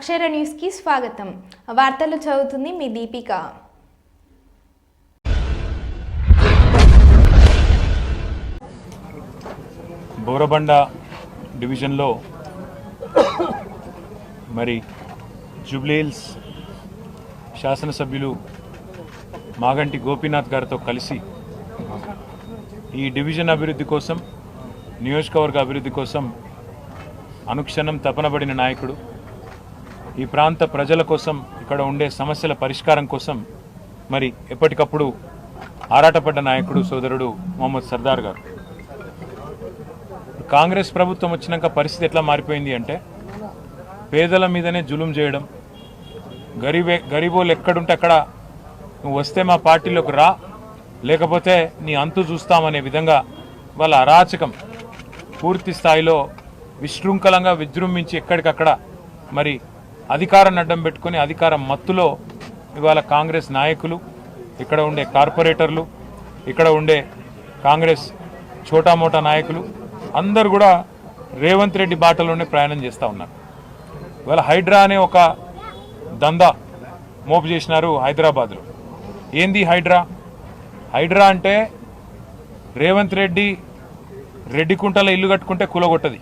అక్షర న్యూస్కి స్వాగతం. వార్తలు చదువుతుంది మీ దీపిక. బోరబండ డివిజన్లో మరి జూబ్లీహిల్స్ శాసనసభ్యులు మాగంటి గోపీనాథ్ గారితో కలిసి ఈ డివిజన్ అభివృద్ధి కోసం నియోజకవర్గ అభివృద్ధి కోసం అనుక్షణం తపనబడిన నాయకుడు ఈ ప్రాంత ప్రజల కోసం ఇక్కడ ఉండే సమస్యల పరిష్కారం కోసం మరి ఎప్పటికప్పుడు ఆరాటపడ్డ నాయకుడు సోదరుడు మొహమ్మద్ సర్దార్ గారు. కాంగ్రెస్ ప్రభుత్వం వచ్చినాక పరిస్థితి ఎట్లా మారిపోయింది అంటే పేదల మీదనే జులుం చేయడం. గరీబే గరీబోలు ఎక్కడుంటే అక్కడ నువ్వు వస్తే మా పార్టీలోకి రా లేకపోతే నీ అంతు చూస్తామనే విధంగా వాళ్ళ అరాచకం పూర్తి స్థాయిలో విశృంఖలంగా విజృంభించి ఎక్కడికక్కడ మరి అధికారాన్ని అడ్డం పెట్టుకొని అధికారం మత్తులో ఇవాళ కాంగ్రెస్ నాయకులు ఇక్కడ ఉండే కార్పొరేటర్లు ఇక్కడ ఉండే కాంగ్రెస్ చోటామోటా నాయకులు అందరు కూడా రేవంత్ రెడ్డి బాటలోనే ప్రయాణం చేస్తూ ఉన్నారు. ఇవాళ హైడ్రా అనే ఒక దందా మోపు చేసినారు హైదరాబాద్లో. ఏంది హైడ్రా? హైడ్రా అంటే రేవంత్ రెడ్డి రెడ్డి కుంటల ఇల్లు కట్టుకుంటే కూలగొట్టది.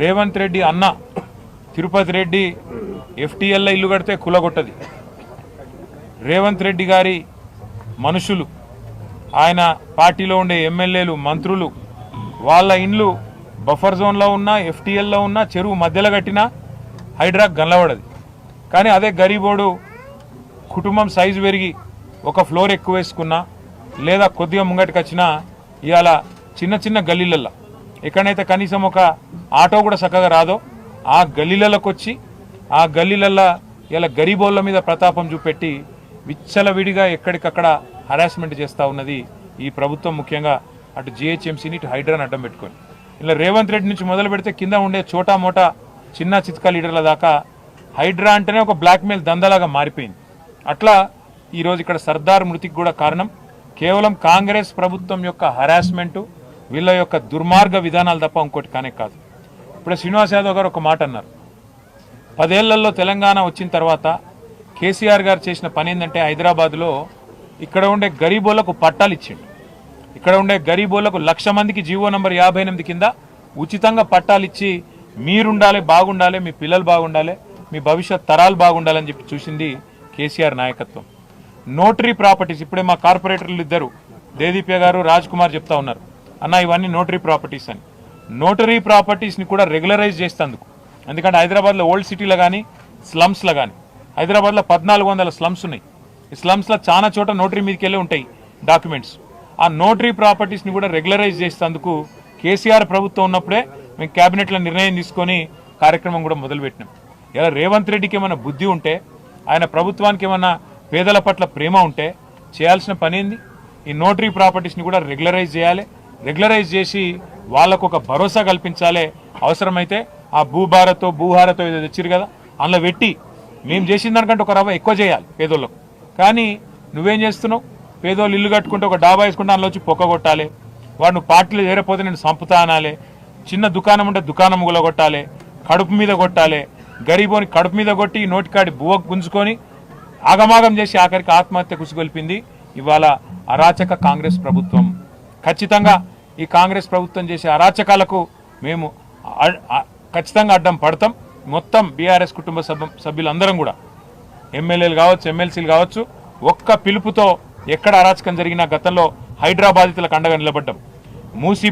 రేవంత్ రెడ్డి అన్న తిరుపతి రెడ్డి ఎఫ్టీఎల్లో ఇల్లు కడితే కులగొట్టది. రేవంత్ రెడ్డి గారి మనుషులు ఆయన పార్టీలో ఉండే ఎమ్మెల్యేలు మంత్రులు వాళ్ళ ఇండ్లు బఫర్ జోన్లో ఉన్న ఎఫ్టీఎల్లో ఉన్న చెరువు మధ్యలో కట్టినా హైడ్రాక్ గనలబడది కానీ అదే గరీబోడు కుటుంబం సైజు పెరిగి ఒక ఫ్లోర్ ఎక్కువ వేసుకున్నా లేదా కొద్దిగా ముంగటికొచ్చినా ఇవాళ చిన్న చిన్న గల్లీలల్లో. ఎక్కడైతే కనీసం ఒక ఆటో కూడా చక్కగా రాదో ఆ గల్లీలలోకి వచ్చి ఆ గల్లీలల్లో ఇలా గరీబోళ్ళ మీద ప్రతాపం చూపెట్టి విచ్చలవిడిగా ఎక్కడికక్కడ హరాస్మెంట్ చేస్తూ ఉన్నది ఈ ప్రభుత్వం ముఖ్యంగా అటు జిహెచ్ఎంసీని ఇటు హైడ్రాన్ అడ్డం పెట్టుకొని. ఇలా రేవంత్ రెడ్డి నుంచి మొదలు పెడితే కింద ఉండే చోటా మోటా చిన్న చిత్క లీడర్ల దాకా హైడ్రా అంటేనే ఒక బ్లాక్మెయిల్ దందలాగా మారిపోయింది. అట్లా ఈరోజు ఇక్కడ సర్దార్ మృతికి కూడా కారణం. కేవలం కాంగ్రెస్ ప్రభుత్వం యొక్క హరాస్మెంటు వీళ్ళ యొక్క దుర్మార్గ విధానాలు తప్ప ఇంకోటి కానే కాదు. ఇప్పుడు శ్రీనివాస్ యాదవ్ గారు ఒక మాట అన్నారు. పదేళ్ళలో తెలంగాణ వచ్చిన తర్వాత కేసీఆర్ గారు చేసిన పని ఏంటంటే హైదరాబాద్లో ఇక్కడ ఉండే గరీబోళ్ళకు పట్టాలు ఇచ్చిండు. ఇక్కడ ఉండే గరీబోళ్ళకు లక్ష మందికి జీవో నంబర్ యాభై ఎనిమిది కింద ఉచితంగా పట్టాలు ఇచ్చి మీరుండాలి బాగుండాలి మీ పిల్లలు బాగుండాలి మీ భవిష్యత్ తరాలు బాగుండాలని చెప్పి చూసింది కేసీఆర్ నాయకత్వం. నోటరీ ప్రాపర్టీస్ ఇప్పుడే మా కార్పొరేటర్లు ఇద్దరు దేదీప్య గారు రాజ్ కుమార్ చెప్తా ఉన్నారు. అన్న ఇవన్నీ నోటరీ ప్రాపర్టీస్ అని. నోటరీ ప్రాపర్టీస్ని కూడా రెగ్యులరైజ్ చేస్తేందుకు. ఎందుకంటే హైదరాబాద్లో ఓల్డ్ సిటీలో కానీ స్లమ్స్లో కానీ హైదరాబాద్లో పద్నాలుగు వందల స్లమ్స్ ఉన్నాయి. ఈ స్లమ్స్లో చాలా చోట నోటరీ మీదకి వెళ్ళి ఉంటాయి డాక్యుమెంట్స్. ఆ నోటరీ ప్రాపర్టీస్ని కూడా రెగ్యులరైజ్ చేసేందుకు కేసీఆర్ ప్రభుత్వం ఉన్నప్పుడే మేము క్యాబినెట్లో నిర్ణయం తీసుకొని కార్యక్రమం కూడా మొదలుపెట్టినాం. ఇలా రేవంత్ రెడ్డికి ఏమైనా బుద్ధి ఉంటే ఆయన ప్రభుత్వానికి ఏమైనా పేదల పట్ల ప్రేమ ఉంటే చేయాల్సిన పని ఏంది? ఈ నోటరీ ప్రాపర్టీస్ని కూడా రెగ్యులరైజ్ చేయాలి. రెగ్యులరైజ్ చేసి వాళ్ళకు ఒక భరోసా కల్పించాలి అవసరమైతే ఆ భూభారతో భూహారతో ఏదో తెచ్చిరు కదా అందులో పెట్టి మేము చేసిన దానికంటే ఒక రవ్వ ఎక్కువ చేయాలి పేదోళ్ళకు. కానీ నువ్వేం చేస్తున్నావు? పేదోళ్ళు ఇల్లు కట్టుకుంటే ఒక డాబా వేసుకుంటే అందులో వచ్చి పొక్క కొట్టాలి. వాడు నువ్వు పార్టీలో చేరపోతే నేను సంపుతా అనాలి. చిన్న దుకాణం ఉంటే దుకాణం కొట్టాలి కడుపు మీద కొట్టాలి. గరీబోని కడుపు మీద కొట్టి నోటికాడి బువ్వ గుంజుకొని ఆగమాగం చేసి ఆఖరికి ఆత్మహత్య కుసిగొల్పింది ఇవాళ అరాచక కాంగ్రెస్ ప్రభుత్వం. ఖచ్చితంగా ఈ కాంగ్రెస్ ప్రభుత్వం చేసే అరాచకాలకు మేము ఖచ్చితంగా అడ్డం పడతాం. మొత్తం బీఆర్ఎస్ కుటుంబ సభ్య సభ్యులందరం కూడా. ఎమ్మెల్యేలు కావచ్చు ఎమ్మెల్సీలు కావచ్చు ఒక్క పిలుపుతో ఎక్కడ అరాచకం జరిగినా గతంలో హైదరాబాదితులకు అండగా నిలబడ్డం. మూసి